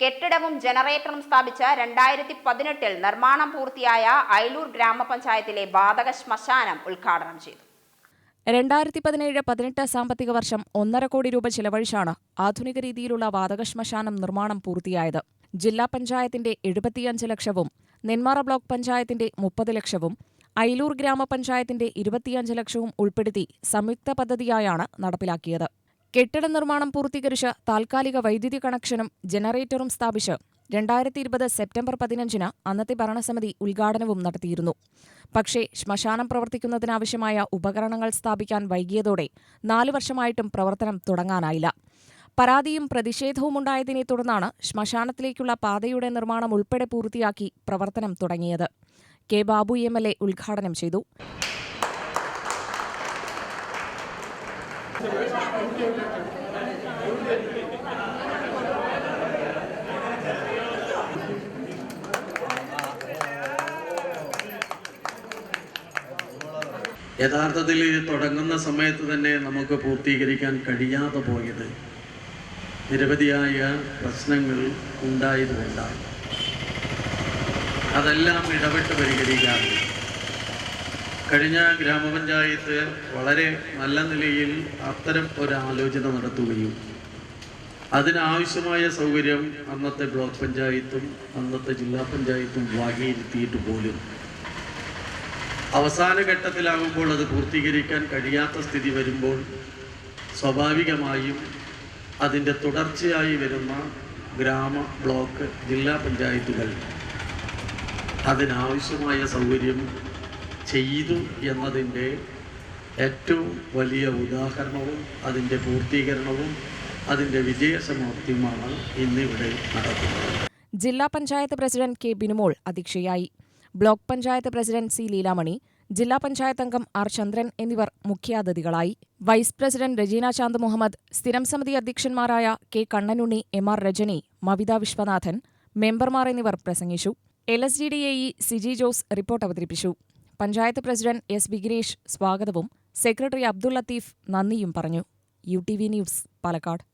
കെട്ടിടവും ജനറേറ്ററും സ്ഥാപിച്ച രണ്ടായിരത്തി പതിനെട്ടിൽ നിർമ്മാണം പൂർത്തിയായ അയലൂർ ഗ്രാമപഞ്ചായത്തിലെ വാതക ശ്മശാനം ഉദ്ഘാടനം ചെയ്തു. രണ്ടായിരത്തി പതിനേഴ് പതിനെട്ട് സാമ്പത്തിക വർഷം ഒന്നര കോടി രൂപ ചിലവഴിച്ചാണ് ആധുനിക രീതിയിലുള്ള വാതക ശ്മശാനം നിർമ്മാണം പൂർത്തിയായത്. ജില്ലാ പഞ്ചായത്തിന്റെ എഴുപത്തിയഞ്ച് ലക്ഷവും നെന്മാറ ബ്ലോക്ക് പഞ്ചായത്തിന്റെ മുപ്പത് ലക്ഷവും അയലൂർ ഗ്രാമപഞ്ചായത്തിന്റെ ഇരുപത്തിയഞ്ച് ലക്ഷവും ഉൾപ്പെടുത്തി സംയുക്ത പദ്ധതിയായാണ് നടപ്പിലാക്കിയത്. കെട്ടിട നിർമ്മാണം പൂർത്തീകരിച്ച് താൽക്കാലിക വൈദ്യുതി കണക്ഷനും ജനറേറ്ററും സ്ഥാപിച്ച് രണ്ടായിരത്തി ഇരുപത് സെപ്റ്റംബർ പതിനഞ്ചിന് അന്നത്തെ ഭരണസമിതി ഉദ്ഘാടനവും നടത്തിയിരുന്നു. പക്ഷേ ശ്മശാനം പ്രവർത്തിക്കുന്നതിനാവശ്യമായ ഉപകരണങ്ങൾ സ്ഥാപിക്കാൻ വൈകിയതോടെ നാലു വർഷമായിട്ടും പ്രവർത്തനം തുടങ്ങാനായില്ല. പരാതിയും പ്രതിഷേധവും ഉണ്ടായതിനെ തുടർന്നാണ് ശ്മശാനത്തിലേക്കുള്ള പാതയുടെ നിർമ്മാണം ഉൾപ്പെടെ പൂർത്തിയാക്കി പ്രവർത്തനം തുടങ്ങിയത്. K Babu M L A ഉദ്ഘാടനം ചെയ്തു. യഥാർത്ഥത്തിൽ തുടങ്ങുന്ന സമയത്ത് തന്നെ നമുക്ക് പൂർത്തീകരിക്കാൻ കഴിയാതെ പോയത് നിരവധിയായ പ്രശ്നങ്ങൾ ഉണ്ടായതുകൊണ്ടാണ്. അതെല്ലാം ഇടപെട്ട് പരിഹരിക്കാറുണ്ട് കഴിഞ്ഞ ഗ്രാമപഞ്ചായത്ത് വളരെ നല്ല നിലയിൽ അത്തരം ഒരു ആലോചന നടത്തുകയും അതിനാവശ്യമായ സൗകര്യം അന്നത്തെ ബ്ലോക്ക് പഞ്ചായത്തും അന്നത്തെ ജില്ലാ പഞ്ചായത്തും വകയിരുത്തിയിട്ട് പോലും. അവസാന ഘട്ടത്തിലാകുമ്പോൾ അത് പൂർത്തീകരിക്കാൻ കഴിയാത്ത സ്ഥിതി വരുമ്പോൾ സ്വാഭാവികമായും അതിന്റെ തുടർച്ചയായി വരുന്ന ഗ്രാമ ബ്ലോക്ക് ജില്ലാ പഞ്ചായത്തുകൾ അതിനാവശ്യമായ സൗകര്യം ചെയ്തു എന്നതിന്റെ ഏറ്റവും വലിയ ഉദാഹരണവും അതിന്റെ പൂർത്തീകരണവും അതിന്റെ വിജയസമാപ്തിയുമാണ് ഇന്നിവിടെ നടക്കുന്നത്. ജില്ലാ പഞ്ചായത്ത് പ്രസിഡന്റ് കെ ബിനുമോൾ അധ്യക്ഷയായി. Block panchayat president C Leelamani ജില്ലാ പഞ്ചായത്ത് അംഗം ആർ ചന്ദ്രൻ എന്നിവർ മുഖ്യാതിഥികളായി. വൈസ് പ്രസിഡന്റ് രജീന ചാന്ദ് മുഹമ്മദ് സ്ഥിരം സമിതി അധ്യക്ഷന്മാരായ K Kannanunni M R Rajani Mavitha Viswanathan മെമ്പർമാർ എന്നിവർ പ്രസംഗിച്ചു. L S D A E Siji Jose report അവതരിപ്പിച്ചു. പഞ്ചായത്ത് പ്രസിഡന്റ് എസ് വിഘ്നേഷ് സ്വാഗതവും സെക്രട്ടറി അബ്ദുൾ ലത്തീഫ് നന്ദിയും പറഞ്ഞു. U T V news Palakkad.